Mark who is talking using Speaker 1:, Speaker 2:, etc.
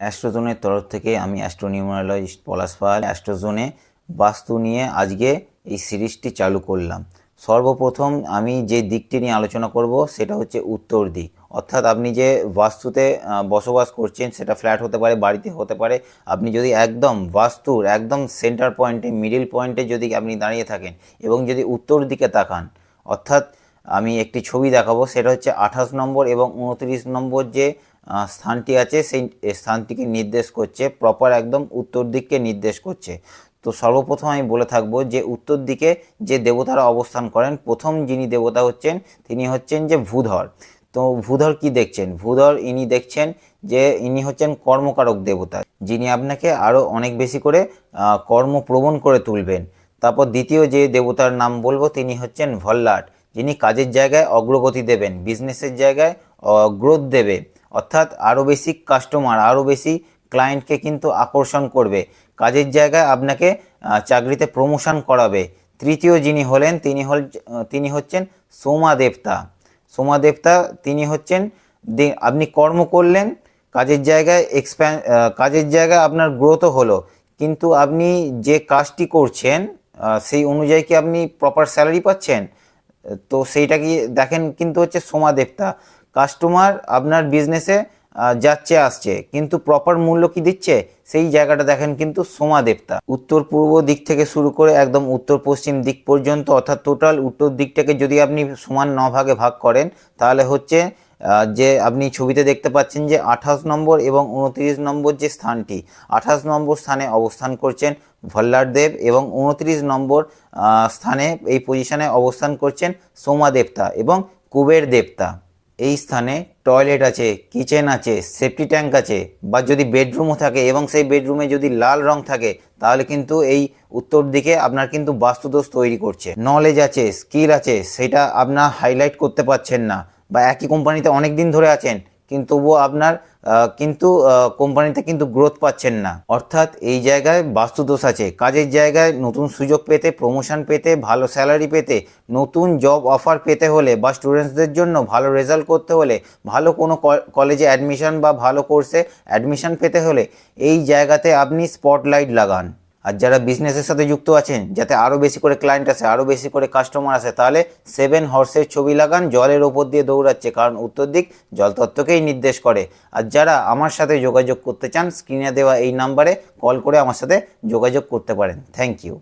Speaker 1: অ্যাস্ট্রোজোনের তরফ থেকে আমি অ্যাস্ট্রোনিউমারোলজিস্ট পলাশ পাল অ্যাস্ট্রোজোনে বাস্তু নিয়ে আজকে এই সিরিজটি চালু করলাম। সর্বপ্রথম আমি যে দিকটি নিয়ে আলোচনা করব সেটা হচ্ছে উত্তর দিক। অর্থাৎ আপনি যে বাস্তুতে বসবাস করছেন সেটা ফ্ল্যাট হতে পারে, বাড়িতে হতে পারে। আপনি যদি একদম বাস্তুর একদম সেন্টার পয়েন্টে, মিডিল পয়েন্টে যদি আপনি দাঁড়িয়ে থাকেন এবং যদি উত্তর দিকে তাকান, অর্থাৎ আমি একটি ছবি দেখাবো, সেটা হচ্ছে আঠাশ নম্বর এবং উনত্রিশ নম্বর যে স্থানটি আছে, সেই স্থানটিকে নির্দেশ করছে প্রপার একদম উত্তর দিককে নির্দেশ করছে। তো সর্বপ্রথম আমি বলে থাকব যে উত্তর দিকে যে দেবতারা অবস্থান করেন, প্রথম যিনি দেবতা হচ্ছেন, তিনি হচ্ছেন যে ভূধর। তো ভূধর কি দেখছেন? ভূধর ইনি দেখছেন যে ইনি হচ্ছেন কর্মকারক দেবতা, যিনি আপনাকে আরও অনেক বেশি করে কর্মপ্রবণ করে তুলবেন। তারপর দ্বিতীয় যে দেবতার নাম বলব, তিনি হচ্ছেন ভল্লাট, যিনি কাজের জায়গায় অগ্রগতি দেবেন বিজনেসের জায়গায় গ্রোথ দেবে। অর্থাৎ আরও বেশি কাস্টমার আরও বেশি ক্লায়েন্টকে কিন্তু আকর্ষণ করবে। কাজের জায়গায় আপনাকে চাকরিতে প্রমোশন করাবে। তৃতীয় যিনি হলেন, তিনি হল তিনি হচ্ছেন সোমা দেবতা। সোমা দেবতা, তিনি হচ্ছেন আপনি কর্ম করলেন, কাজের জায়গায় এক্সপ্যান কাজের জায়গায় আপনার গ্রোথও হলো। কিন্তু আপনি যে কাজটি করছেন সেই অনুযায়ী কি আপনি প্রপার স্যালারি পাচ্ছেন? তো সেইটা কি দেখেন, কিন্তু হচ্ছে সোমা দেবতা। কাস্টমার আপনার বিজনেসে যাচ্ছে, আসছে। কিন্তু প্রপার মূল্য কি দিচ্ছে? সেই জায়গাটা দেখেন কিন্তু সোমা দেবতা। উত্তর পূর্ব দিক থেকে শুরু করে একদম উত্তর পশ্চিম দিক পর্যন্ত, অর্থাৎ টোটাল উত্তর দিকটাকে যদি আপনি সমান ন ভাগে ভাগ করেন, তাহলে হচ্ছে যে আপনি ছবিতে দেখতে পাচ্ছেন যে আঠাশ নম্বর এবং উনত্রিশ নম্বর যে স্থানটি, আঠাশ নম্বর স্থানে অবস্থান করছেন ভল্লার দেব এবং উনত্রিশ নম্বর স্থানে, এই পজিশনে অবস্থান করছেন সোমা দেবতা এবং কুবের দেবতা। এই স্থানে টয়লেট আছে, কিচেন আছে, সেফটি ট্যাঙ্ক আছে বা যদি বেডরুমও থাকে এবং সেই বেডরুমে যদি লাল রং থাকে, তাহলে কিন্তু এই উত্তর দিকে আপনার কিন্তু বাস্তুদোষ তৈরি করছে। নলেজ আছে, স্কিল আছে, সেটা আপনার হাইলাইট করতে পারছেন না বা একই কোম্পানিতে অনেক দিন ধরে আছেন কিন্তু তবুও আপনার কিন্তু কোম্পানিতে কিন্তু গ্রোথ পাচ্ছেন না। অর্থাৎ এই জায়গায় বাস্তুদোষ আছে। কাজের জায়গায় নতুন সুযোগ পেতে প্রমোশন পেতে, ভালো স্যালারি পেতে, নতুন জব অফার পেতে হলে বা স্টুডেন্টসদের জন্য ভালো রেজাল্ট করতে হলে, ভালো কোনো কলেজে অ্যাডমিশন বা ভালো কোর্সে অ্যাডমিশন পেতে হলে এই জায়গাতে আপনি স্পটলাইট লাগান। আর যারা বিজনেসের সাথে যুক্ত আছেন, যাতে আরও বেশি করে ক্লায়েন্ট আসে আরও বেশি করে কাস্টমার আসে, তাহলে সেভেন হর্সের ছবি লাগান, জলের ওপর দিয়ে দৌড়াচ্ছে, কারণ উত্তর দিক জলতত্ত্বকেই নির্দেশ করে। আর যারা আমার সাথে যোগাযোগ করতে চান স্ক্রিনে দেওয়া এই নাম্বারে কল করে আমার সাথে যোগাযোগ করতে পারেন। Thank you